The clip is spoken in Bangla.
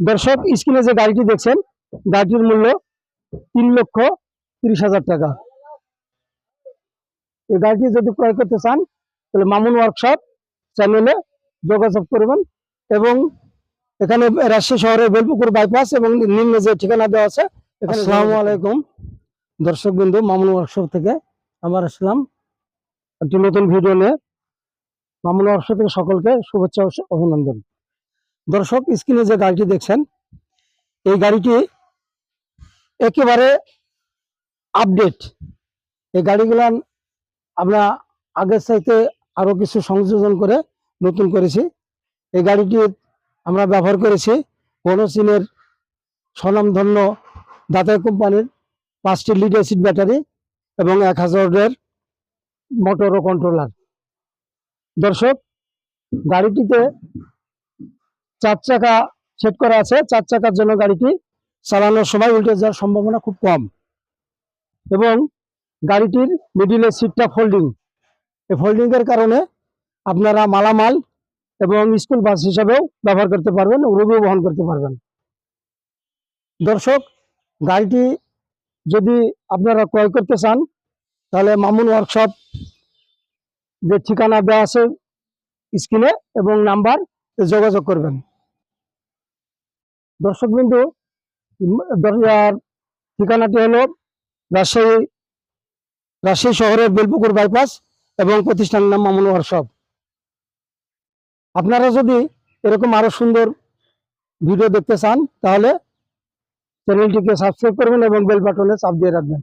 দর্শক স্ক্রিনে যে গাড়িটি দেখছেন গাড়িটির মূল্য তিন লক্ষ তিরিশ হাজার টাকা। এই গাড়িটি যদি ক্রয় করতে চান তাহলে মামুন ওয়ার্কশপ চ্যানেলে যোগাযোগ করবেন এবং এখানে রাজশাহী শহরের বেলপুকুর বাইপাস এবং নিম্নে যে ঠিকানা দেওয়া আছে আসসালামু আলাইকুম। দর্শক বিন্দু মামুন ওয়ার্কশপ থেকে আমার আসলাম। একটি নতুন ভিডিও নিয়ে মামুন ওয়ার্কশপ থেকে সকলকে শুভেচ্ছা ও অভিনন্দন। দর্শক, স্ক্রিনে যে গাড়িটি দেখছেন, এই গাড়িটি একেবারে আপডেট এই গাড়িগুলা আমরা আগের চাইতে আরও কিছু সংযোজন করে নতুন করেছি। এই গাড়িটি আমরা ব্যবহার করেছি বনসিনের স্বনামধন্য দাতাই কোম্পানির পাঁচটি লিড অ্যাসিড ব্যাটারি এবং এক হাজারের মোটর ও কন্ট্রোলার দর্শক, গাড়িটিতে চার চাকা সেট করা আছে। চার চাকার জন্য গাড়িটি চালানোর সময় উল্টে যাওয়ার সম্ভাবনা খুব কম। এবং গাড়িটির মিডিলের সিটটা ফোল্ডিং এই ফোল্ডিং এর কারণে আপনারা মালামাল এবং স্কুল বাস হিসাবেও ব্যবহার করতে পারবেন রোগীও বহন করতে পারবেন। দর্শক, গাড়িটি যদি আপনারা ক্রয় করতে চান, তাহলে মামুন ওয়ার্কশপ যে ঠিকানা দেওয়া আছে স্ক্রিনে এবং নাম্বার যোগাযোগ করবেন। দর্শক বিন্দু দর- ঠিকানাটি হলো রাজশাহী রাজশাহী শহরের বেলপুকুর বাইপাস এবং প্রতিষ্ঠানের নাম মামুন ওয়ার্কশপ আপনারা যদি এরকম আরও সুন্দর ভিডিও দেখতে চান, তাহলে চ্যানেলটিকে সাবস্ক্রাইব করবেন এবং বেল বাটনে চাপ দিয়ে রাখবেন।